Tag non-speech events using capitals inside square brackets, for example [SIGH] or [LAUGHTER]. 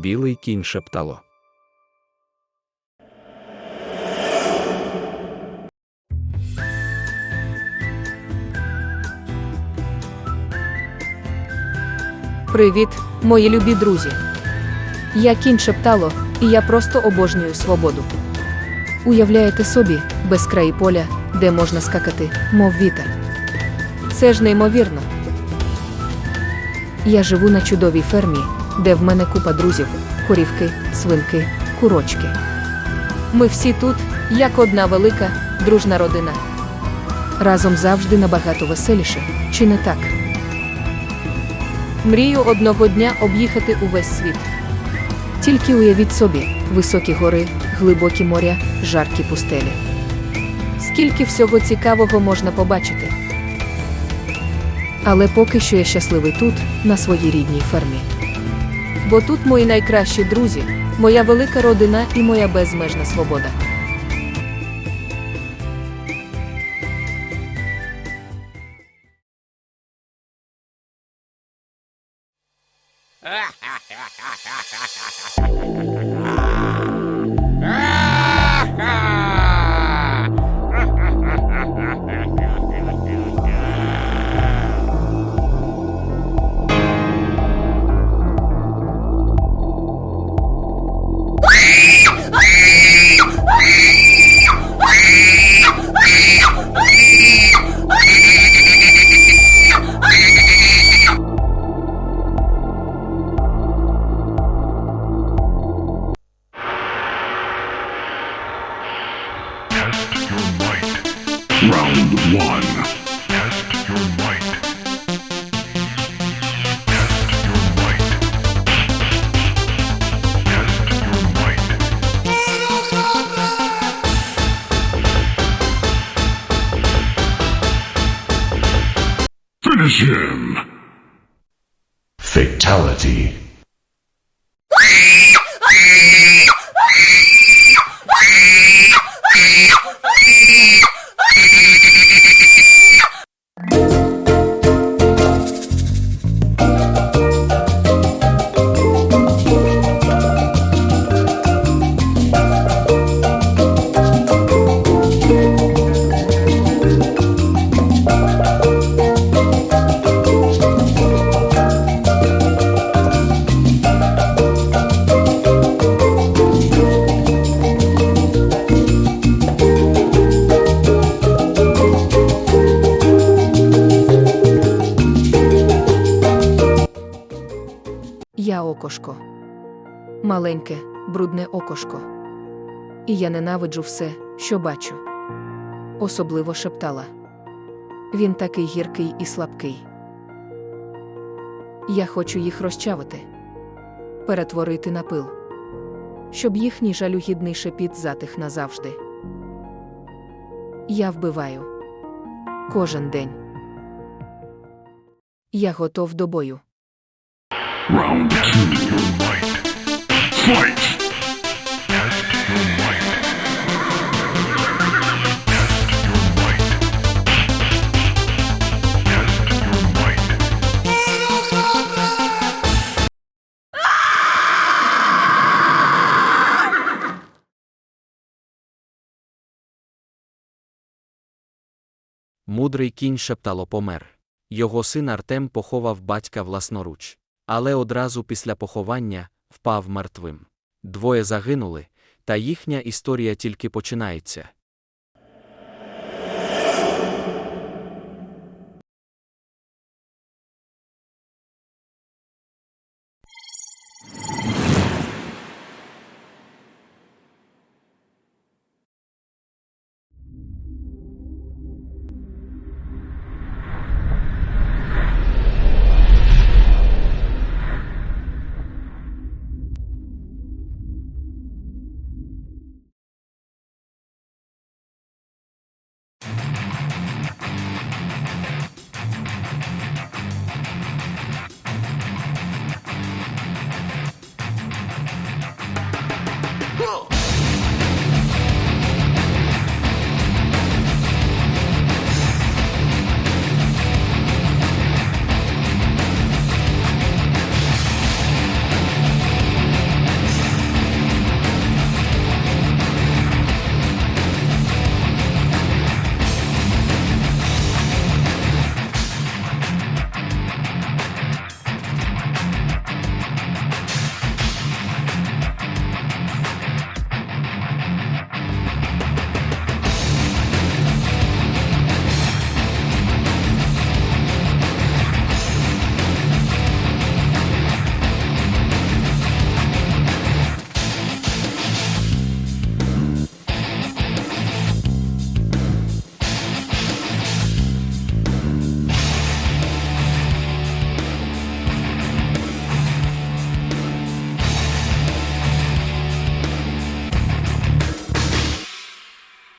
Білий кінь шептало. Привіт, мої любі друзі. Я кінь шептало, і я просто обожнюю свободу. Уявляєте собі, безкраї поля, де можна скакати, мов вітер. Це ж неймовірно. Я живу на чудовій фермі, де в мене купа друзів, корівки, свинки, курочки. Ми всі тут, як одна велика, дружна родина. Разом завжди набагато веселіше, чи не так? Мрію одного дня об'їхати увесь світ. Тільки уявіть собі, високі гори, глибокі моря, жаркі пустелі. Скільки всього цікавого можна побачити. Але поки що я щасливий тут, на своїй рідній фермі. Бо тут мої найкращі друзі, моя велика родина і моя безмежна свобода. [LAUGHS] Round one. Test your might. Test your might. Test your might. Finish him. Fatality. Окошко. Маленьке, брудне окошко. І я ненавиджу все, що бачу. Особливо шептала. Він такий гіркий і слабкий. Я хочу їх розчавити, перетворити на пил, щоб їхній жалюгідний шепіт затих назавжди. Я вбиваю кожен день. Я готов до бою. Round might. Мудрий кінь шептало помер. Його син Артем поховав батька власноруч. Але одразу після поховання впав мертвим. Двоє загинули, та їхня історія тільки починається.